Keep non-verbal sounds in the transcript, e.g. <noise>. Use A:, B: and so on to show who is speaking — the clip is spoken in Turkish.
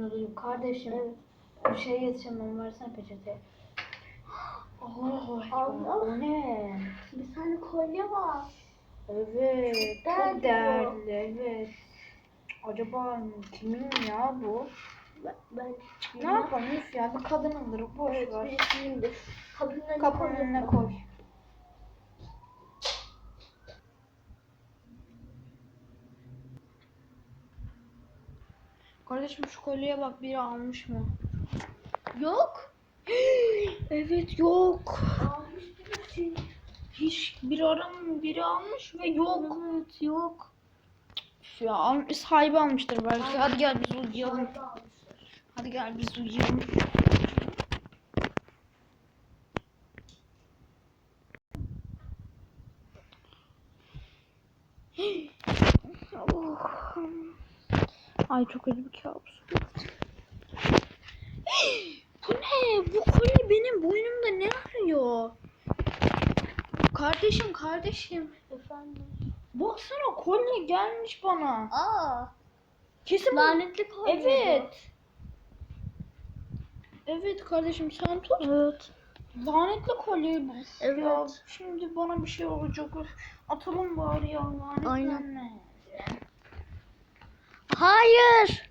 A: mutluyum kardeşim. Bir şey yetişemem versene peçete. <gasps> Oh,
B: Allah.
A: o ne?
B: Bir tane kolye var.
A: Evet, çok değerli, evet. Acaba kimin ya bu?
B: Ben, ben
A: Ne yapalım ya, bir kadınındır, boş
B: Evet,
A: ver.
B: birisiyimdir. Kapının önüne
A: önüne koy. Kardeşim şu kolyeye bak biri almış mı?
B: Yok. <gasps>
A: evet yok.
B: Almış birisi.
A: Hiç biri aram biri almış ve yok.
B: Evet yok.
A: Ya al- sahibi almıştır belki. Hadi gel biz uyuyalım. Hadi gel biz uyuyalım. <gasps> Oh. Ay çok acı bir kabus. <gasps> Bu ne? Bu kolye benim boynumda ne arıyor? Kardeşim kardeşim.
B: Efendim.
A: Baksana kolye gelmiş bana.
B: Aa.
A: Kesin
B: Lanetli kolye.
A: Evet. Evet kardeşim sen tut.
B: Evet.
A: Lanetli kolye bu.
B: Evet.
A: Ya şimdi bana bir şey olacak. Atalım bari ya lanetlenme.
B: Aynen. Hayır.